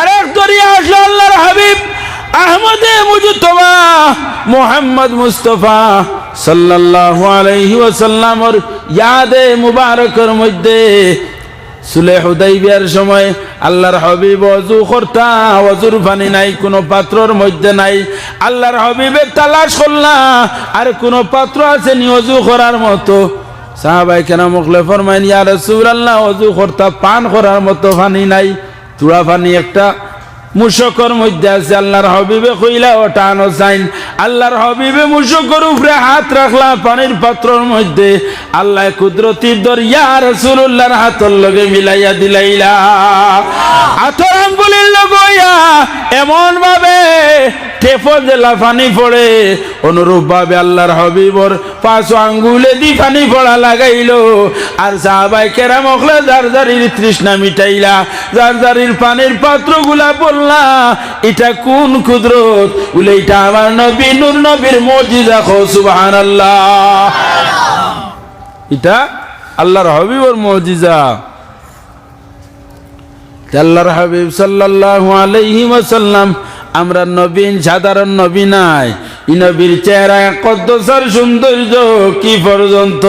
আরেক দরিয়া আসলো আল্লাহর হাবিব, আহমদে মোহাম্মদ মুস্তফা সাল্লাল্লাহু আলাইহি ইয়াদে মুবারকের মধ্যে সুলে হুদাইবিয়ার সময় আল্লাহর হাবিব অজু করতা, অজুর পানি নাই, কোনো পাত্রর মধ্যে নাই। আল্লাহর হাবিবের তালাশ করলা, আর কোনো পাত্র আছে নি অজু করার মতো। সাহাবাই কেন মুখলে ফরমাইন, ইয়া রাসূলুল্লাহ, অজু করতা, পান করার মতো পানি নাই। তুড়া পানি একটা মুশকর মধ্যে আছে। আল্লাহর হবিবে কইলা ওটা আনো চাইন আল্লাহর হবিবে মুশকর উপরে হাত রাখলা, পানির পাত্রর মধ্যে। আল্লাহ কুদরতির দরিয়া রাসূলুল্লাহর হাতর লগে মিলাইয়া দিলাইলা। আতর আঙ্গুলের লগইয়া এমন ভাবে টেপো জেলা পানি পড়ে, অনুরূপ ভাবে আল্লাহর হবিবর পাঁচ আঙ্গুলে দি পানি পড়া লাগাইলো। আর সাহাবাই কেরাম অখলে যার যারির তৃষ্ণা মিটাইলা যার যারির পানির পাত্রগুলা বললা, এটা কোন কুদরত? বলে, এটা আমার নবী, নূর নবীর মজিদা খো আল্লাহ এটা আল্লাহর হবিবর মজিজা। আল্লাহর হাবিব সাল্লাল্লাহু আলাইহি ওয়াসাল্লাম আমরা নবীন, সাধারণ নবী নাই। ই নবীর চেহারা কদ্দসার সৌন্দর্য কি পর্যন্ত?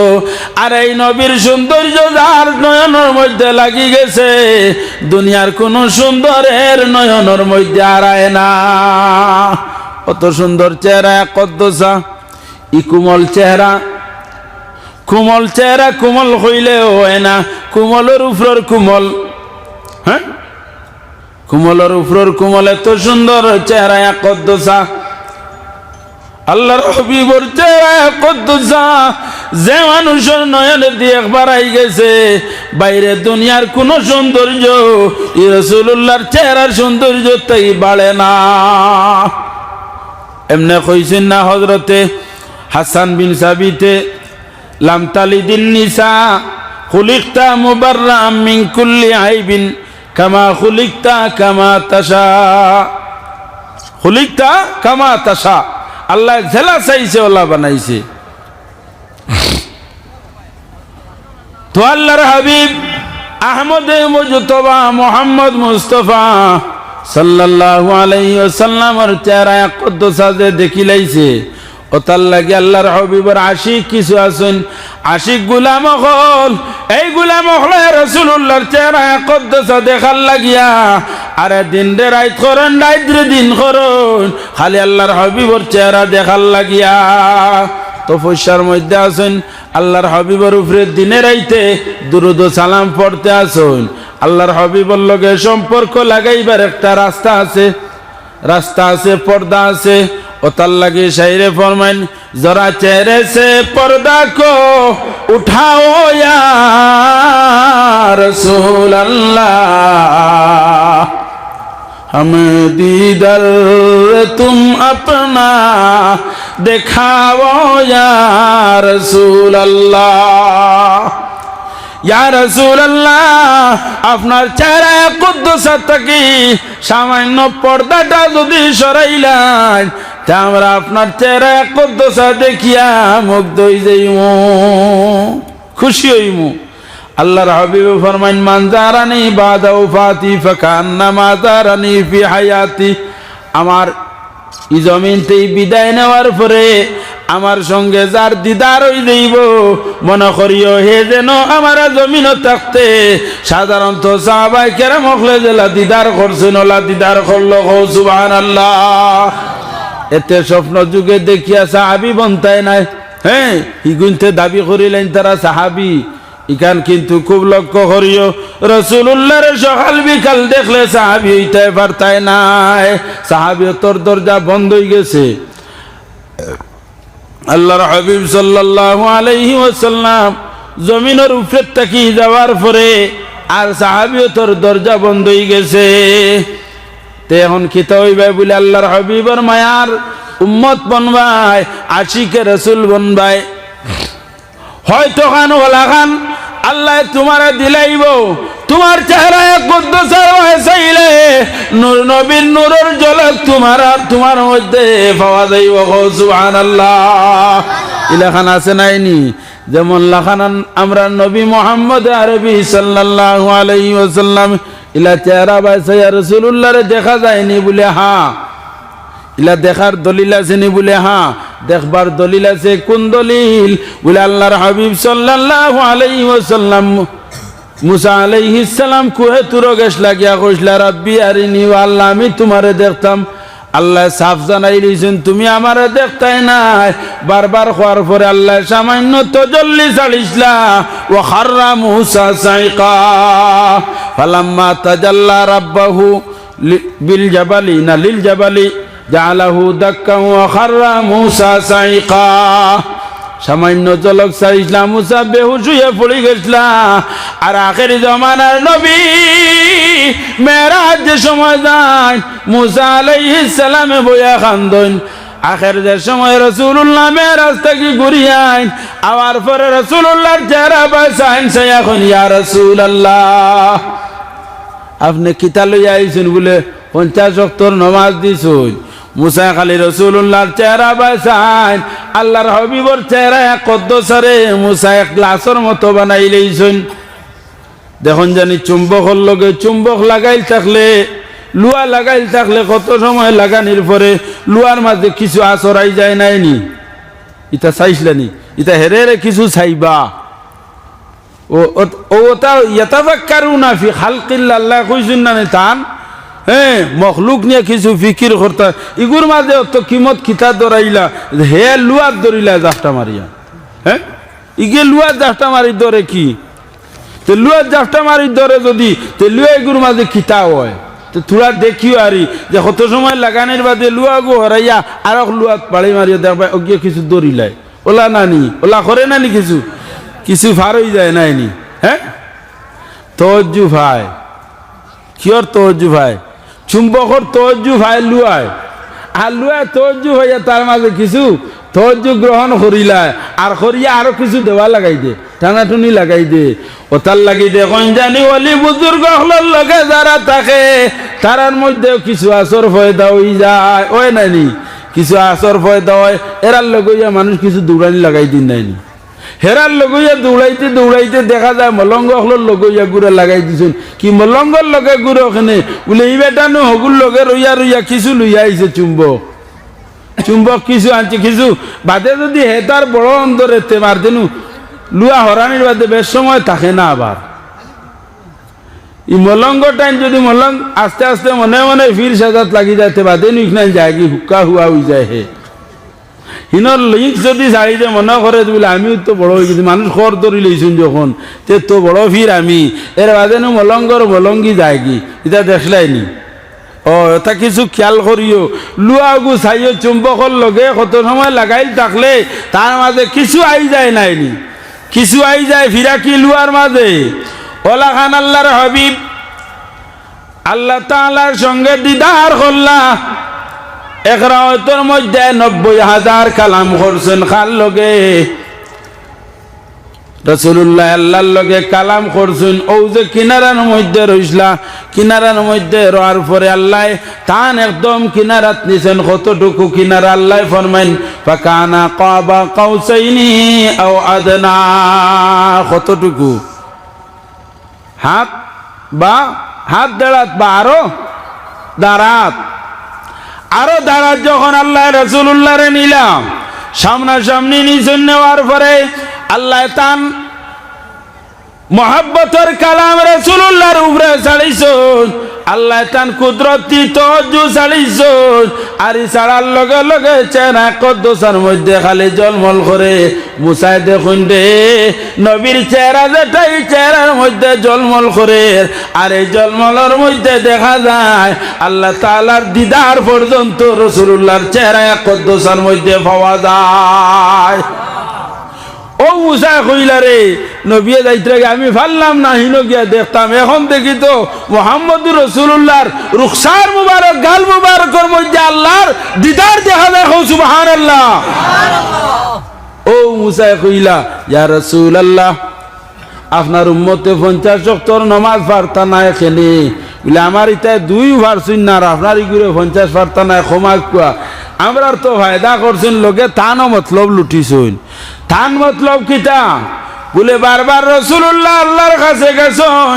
আর এই নবীর সৌন্দর্য যার নয়নের মধ্যে লাগি গেছে, দুনিয়ার কোন সুন্দরের নয়নের মধ্যে আড়ায় না। অত সুন্দর চেহারা কদ্দসা ই কুমল চেহারা কুমল চেহারা কুমল হইলেও হয় না। কুমলের উপর কুমল হ্যাঁ? কুমলের উপর কুমল এত সুন্দর চেহারা কদ্দসা আল্লাহর হবিবর চেহারা কদ্দসা যে মানুষের নয়নে দিয়ে একবার আই গেছে, বাইরে দুনিয়ার কোন সৌন্দর্য রসুল্লাহর চেহারার সৌন্দর্য তাই বাড়ে না। এমনি কইছেন না হজরতে হাসান বিন সাবিতে লামতালি দিন নিসা খুলিকতা মুবাররা মিন কুল্লি আইবিন কামা খুলিকতা কামা তাসা খুলিকতা কামা তাসা আল্লাহ জেলা চাইছে, ওলা বানাইছে। তো আল্লাহর হাবিব আহমদ মোহাম্মদ মুস্তফা সাল্লাল্লাহু আলাইহি ওয়াসাল্লামর চেহারা কদ্দসা যে দেখিলাইছে। ও তার লাগে আল্লাহর হবিবর আশিক কিছু আছেন। আশিক গুলাম হল, এই গুলাম হল রসুল্লাহর চেহারা কদ্দসা দেখার লাগিয়া। আরে দিন রে রাইত করন, রাইত রে দিন করন, খালি আল্লাহর হবিবর চেহারা দেখার লাগিয়া। তো পয়সার মধ্যে আছেন, আল্লাহর হবিবর উপরে দিনে রাইতে দুরুদ সালাম পড়তে আসুন আল্লাহর হবিবর লগে সম্পর্ক লাগাইবার একটা রাস্তা আছে রাস্তা আছে, পর্দা আছে ও তার লাগে শাইরে ফরমাইন, জরা চেরে সে পর্দা কো, উঠাও রসুল আল্লাহ হম দিদর, তুম আপনা দেখাও রসুল আল্লাহ আপনার চেহারা কুদ্দুসা থাকি, সামান্য পর্দাটা যদি সরাইলেন, তা আমরা আপনার চেহারা কুদ্দুসা দেখিয়া মুগ্ধ হই যাইমু। খুশি হইমু। আল্লাহর হাবিব ফরমাইন, মান জারানি বাদা উফাতি ফাকান্না ফি হায়াতি। আমার এই জমিনতেই বিদায় নেওয়ার পরে আমার সঙ্গে যার দিদার হই দেইব মনে করিও হে যেন আমার জমিন থাকতে। সাধারণত সাহাবাই কেরাম হকলে জেলা দিদার করছেন ওলা দিদার করল সুবাহান আল্লাহ এতে স্বপ্ন যুগে দেখিয়া সাহাবি বন্তায় নাই। হ্যাঁ ইগুনতে দাবি করিলেন তারা সাহাবি। ইখান কিন্তু খুব লক্ষ্য করিও রসুল্লাহর সকাল বিকাল দেখলে সাহাবি হইতে পারতায় নাই। সাহাবি তোর দরজা বন্ধ হয়ে গেছে। আল্লাহর হাবিব সাল্লাল্লাহু আলাইহি ওয়াসাল্লাম জমিনের উপরে তাকি যাওয়ার পরে আর সাহাবিও তোর দরজা বন্ধ হয়ে গেছে। তে এখন খিতা হইবে বলে আল্লাহর হাবিবর মায়ার উম্মত বনবাই, আশিকে রসুল বনবাই। হয়তো খান, ওলা খান, আল্লাহ তোমার দিলাইব। তোমার চেহারা কুদ্দুসের চাইলে নূর নবীর নূরের জলক তোমার আর তোমার মধ্যে পাওয়া যাইব সুবহানাল্লাহ। ইলাখান আছে নাইনি যেমন লাখান আমরা নবী মোহাম্মদ আরবি সাল্লাল্লাহু আলাইহি ইলা চেহারা বাইসাইয়া রসুল্লাহরে দেখা যায়নি বলে হ্যাঁ ইলা দেখার দলিল আছে নি বলে হ্যাঁ দেখবার দলিল আছে, কোন দলিল? বলে আল্লাহর হাবিব সাল্লাল্লাহু আলাইহি ওয়াসাল্লাম মুসা আলাইহিস সালাম কুহে তুরো গেছ লাগিয়া কইসলা রাব্বি আরিনি ও আল্লাহ, আমি তোমারে দেখতাম। আল্লাহ সাফ জানাই দিয়েছেন তুমি আমারে দেখতাই নাই। বারবার খোয়ার পরে আল্লাহ সামান্য তজল্লি চালিসলা ও খাররা মুসা সাইকা। ফালাম্মা তাজাল্লা রাব্বাহু বিল জাবালি, না লিল জাবালি জালাহু দাক্কা ওয়া খাররা মুসা সাইকা। সামান্য জলক সাইসলাম মুসা বেহুশ হয়ে পড়ে গেছিলা। আর আখের জমানার নবী মেরাজ যে সময় যায়, মুসা আলাইহিস সালামে বইয়া খান্দন। আখের যে সময় রসুল্লাহ মেরাজ থেকে ঘুরিয়াই আবার পরে রসুল্লাহর চেহারা বাসাইন সে এখন, ইয়া রসুল আল্লাহ আপনি কিতা লইয়া আইছেন বলে পঞ্চাশ অক্টর নমাজ দিছুন? মুসা খালি রসুল্লাহর চেহারা বাসাইন আল্লাহর হবিবর চেহারা কদ্দসারে মুসা এক গ্লাসের মতো বানাই লইছেন। দেখুন জানি চুম্বকর লগে চুম্বক লাগাইল থাকলে, লুয়া লাগাইল থাকলে কত সময় লাগানির পরে লুয়ার মাঝে কিছু আসরাই যায় নাইনি ইটা চাইছিলানি ইটা হেরে হেরে কিছু চাইবা? ও ওটা ইয়াতাফাক্কারুনা ফি খালকিল্লাহ, আল্লাহ কইছেন না নে তান হ্যাঁ মখলুক নিয়ে কিছু ফিকির করতা। ইগুর মাঝে অত কিমত খিতা দরাইলা হে লুয়ার দরিলা জাফটা মারিয়া। হ্যাঁ ইগে লুয়ার জাফটা মারি দরে কি? তে লুয়ার জাফটা মারি দরে যদি, তে লুয়া ইগুর মাঝে খিতা হয়? তো থোড়া দেখিও আরি যে কত সময় লাগানির বাদে লুয়া গো হরাইয়া আর লুয়াত পাড়ি মারিয়া দেখবা ওগিয়ে কিছু দরিলাই ওলা নানি, ওলা করে নানি কিছু? কিছু ফার হয়ে যায় নাইনি। হ্যাঁ তজ্জু ভাই। কিয়র তজ্জু ভাই? চুম্বকর তজ্জু ভাই লুয়ায়। আর লুয়ায় তজ্জু হইয়া তার মাঝে কিছু তজ্জু গ্রহণ করিলায়। আর করিয়া আরও কিছু দেওয়া লাগাই দে টানাটুনি লাগাই দে। ওতার লাগি দে কোন জানি অলি বুজুর্গ হলর লগে যারা থাকে, তারার মধ্যেও কিছু আসর ফয়দা হয়ে যায়। ওই নাইনি, কিছু আসর ফয়দা হয়, এরার লগইয়া মানুষ কিছু দৌড়ানি লাগাই দিন নাইনি। হেরার লগইয়া দৌড়াইতে দৌড়াইতে দেখা যায় মলঙ্গ হলোর লগইয়া গুড়ে লাগাই দিছুন কি মলঙ্গর লগে গুড়ে ওখানে? বলে এই বেটানো হগুর লগে রইয়া রইয়া কিছু লইয়া আইছে চুম্বক। চুম্বক কিছু আনছে, কিছু বাদে যদি হেতার বড় অন্তরে তে মার দেনু। লুয়া হরানির বাদে বেশ সময় থাকে না আবার ই মলঙ্গ টাইম যদি মলঙ্গ আস্তে আস্তে মনে মনে ফির সাজাত লাগি যাতে বাদে নিখান যায় কি হুক্কা হুয়া হয়ে যায় হে হিনর লিঙ্ক যদি চাইতে মনে করে বলে, আমিও তো বড় হয়ে গেছি মানুষ খর ধরি লইছুন যখন, তে তো বড় ফির আমি। এর বাদে নো মলঙ্গর মলঙ্গি যায় কি এটা দেখলাইনি ও এটা কিছু খেয়াল করিও লুয়া গু চাইও চুম্বকর লগে কত সময় লাগাইল থাকলে তার মাঝে কিছু আই যায় নাইনি কিছু আই যায় ফিরা কি লুয়ার মাঝে ওলা খান আল্লাহর হাবিব, আল্লাহ তাআলার সঙ্গে দিদার করলা একরাওয়াতের মধ্যে নব্বই হাজার কালাম করছেন খার লগে? রসুল্লাহ আল্লাহর লগে কালাম করছেন। ও যে কিনারার মধ্যে রইসলা। কিনারার মধ্যে রোয়ার পরে আল্লাহ তান একদম কিনারাত নিছেন। কতটুকু কিনারা আল্লাহ ফরমাইন, ফাকানা কাবা কাউসাইনি আও আদনা। কতটুকু? হাত বা হাত দাঁড়াত বা আরও? দাঁড়াত। আরও দাঁড়া যখন আল্লাহ রসুল্লাহ রে নিলাম। সামনাসামনি নিচে নেওয়ার পরে আল্লাহ তান মহাব্বতর কালাম রসুল্লাহর উপরে ছাড়িছুন। আল্লাহ তান কুদরতি তজু ছাড়িছুন আর ই ছাড়ার লগে লগে চেনা কদ্দোসার মধ্যে খালি জলমল করে। মুসাই দেখুন রে নবীর চেহারা যেটাই চেহারার মধ্যে জলমল করে। আর এই জলমলের মধ্যে দেখা যায়, আল্লাহ তালার দিদার পর্যন্ত রসুল্লাহর চেহারা কদ্দোসার মধ্যে পাওয়া যায়। ও মুসা কইলা রে নবিয়ে যাইতে আমি ফাললাম না, হিনো গিয়া দেখতাম। এখন দেখি তো মোহাম্মদুর রসুল্লাহর রুখসার মুবারক, গাল মুবারকের মধ্যে আল্লাহর দিদার দেখা হো সুবহান আল্লাহ ও মুসা কইলা, ইয়া রসুল আল্লাহ আপনার উম্মতে পঞ্চাশ অক্টর নমাজ পারতা না এখানে। বলে, আমার ইতায় দুই পারছুন না আর আপনার ইগুলো পঞ্চাশ পারতা না ক্ষমা কুয়া আমরার তো ফায়দা করছেন, লোকে তানও মতলব লুটিছুন। তান মতলব কিতা বলে, বারবার রসুল্লাহ আল্লাহর কাছে গেছন,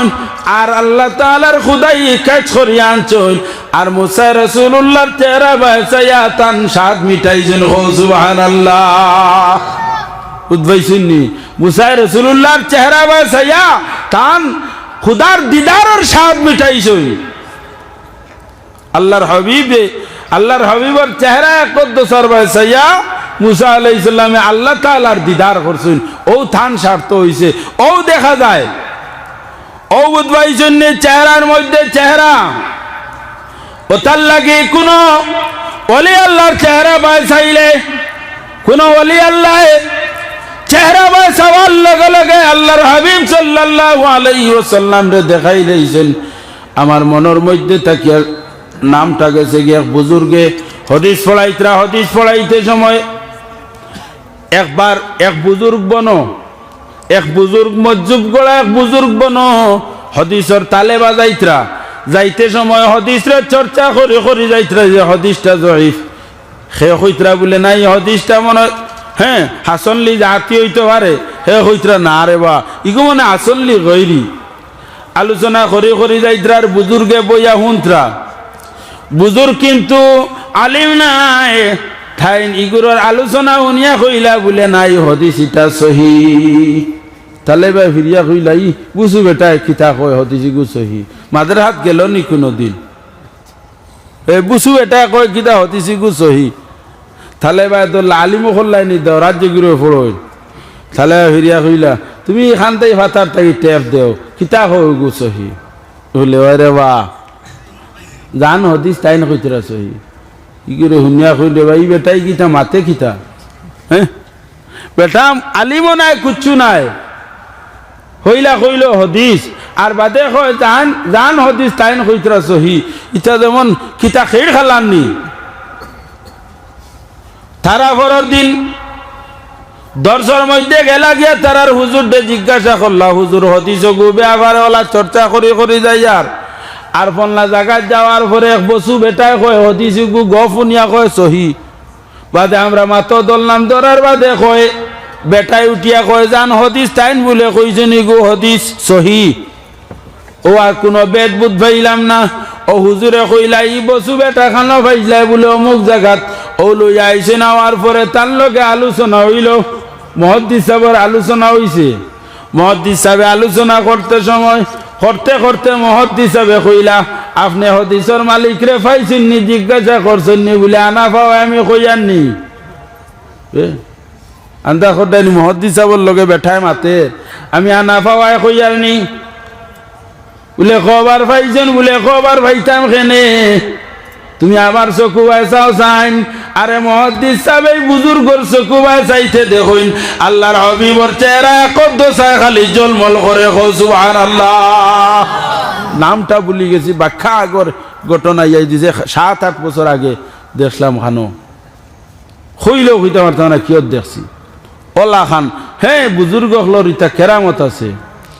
আর আল্লাহ তালার খুদাই কাজ করিয়া আনছন। আর মুসা রসুল্লাহর চেহারা বাসাইয়া তান স্বাদ মিটাইছেন। সুবাহান আল্লাহ উদ্ভাইছেননি মুসাই রসুল্লাহর চেহারা বাসাইয়া তান খুদার দিদারর স্বাদ মিটাইছই আল্লাহর হাবিবে, আল্লাহর হাবিবর চেহারা কদ্দসর বাসাইয়া মুসা আলাইসাল্লামে আল্লাহ তালার দিদার করছেন। ও থান স্বার্থ হইছে। ও দেখা যায়, ও বুধবাইছেন চেহারার মধ্যে চেহারা। ও তার লাগে কোনো অলি আল্লাহর চেহারা বাসাইলে কোনো অলি আল্লাহ চেহারা বাসাবার লগে লগে আল্লাহর হাবিব সাল্লাল্লাহু আলাইহি ওয়াসাল্লাম রে দেখাই লইছেন। আমার মনের মধ্যে তাকিয়া নামটা গেছে গিয়ে, বুজুর্গে, হদিস পড়াইতরা, হদিস পড়াইতে সময় একবার এক বুজুর্গ বনো এক বুজুর্গ মজ্জুব গড়া এক বুজুর্গ বনো হদিসর তালে বাজাইতরা যাইতে সময় হদিসরা চর্চা করে করে যাইতরা যে হদিসটা জয়ীফ। সে হইতরা বলে নাই হদিসটা মনে হয়, হাসনলি জাতি হইতে পারে। হে হইতরা না রে বা ইগো মানে হাসনলি গৈরি। আলোচনা করে করে যাইতরা আর বুজুর্গে বইয়া হুন্তরা। বুজুর কিন্তু আলিম নাই ঠাইন ইগুরর আলোচনা শুনিয়া কইলা বলে নাই হদিস ইটা সহি। তালে বা ফিরিয়া কইলা ই বুঝু বেটা কিতা কয় হদিস ইগু সহি। মাদের হাত গেল নি কোনো দিন? এ, বুঝু বেটা কয় কিতা হদিস ইগু সহি। তালে বা তো আলিমও করলাই নি দাও রাজ্য গিরে ফড়ই তালে ফিরিয়া কইলা, তুমি এখান থেকে ভাতার তাকি টেপ দেও, কিতা কয় ইগু সহি? বলে রে বা জান হদিস তাই না কইতরা সহি। কি করে কইলে ভাই বেটাই কিতা মাতে কিতা? হ্যাঁ? বেটা, আলিমও নাই, কুচ্ছু নাই। হইলা কইল, হদিস। আর বাদে কয়, জান জান হদিস তাই না কইতরা সহি। ইটা যেমন কিতা খেড় খালাননি। তারা পরের দিন দর্শর মধ্যে গেলা গিয়া তারার হুজুর জিজ্ঞাসা করলা হুজুর হদিস গুবে আবার ওলা চর্চা করি করি যাই আর আর ফলনা জায়গায় যাওয়ার পরে এক বসু বেটায় কয় হদিস গু গ ফুনিয়া কয়, সহি। বাদে আমরা মাতো দলনাম ধরার বাদে কয়, বেটাই উঠিয়া কয়, জান হদিস, তাইন বলে কইছেন গু হদিস, সহি। ও আর কোনো বেদ বুধ ভাইলাম না। ও হুজুরে কইলা, ই বসু বেটা খানো ভাইলাই বলে অমুক জায়গাত ও লইয়া আইসে নেওয়ার পরে তার লগে আলোচনা হইল। মহদ্দিস সাহেবের আলোচনা হইছে। মহদ্দিস সাহেবে আলোচনা করতে সময় করতে করতে মহদ্দিস হবে, কইলা, আপনি হদিসর মালিক রে পাইছেন নি, জিজ্ঞাসা করছেন নি বলে, আনা পাও, আমি কইয়ার নি আন্দা খোদানি মহদ্দিস সাহেবের লগে বেঠায় মাতে, আমি আনা পাওয়ায় কইয়ার নি বলে, কবার পাইছেন? বলে, কবার পাইতাম খেনে তুমি আমার চকু চাও চাইন আরে মহদ্দিস সাহেব বুজুর্গর চকু চাইতে দেখুন। আল্লাহর হবিবর চেহারা কদ্দ চাই খালি জলমল করে সুবহান আল্লাহ নামটা ভুলি গেছি, ব্যাখ্যা আগর ঘটনা ইয়ে দিছে, সাত আট বছর আগে দেখলাম খানো হইলেও হইতে পারতাম না, কিয়ত দেখছি। ওলা খান হ্যাঁ বুজুর্গ হলোর ইটা কেরামত আছে।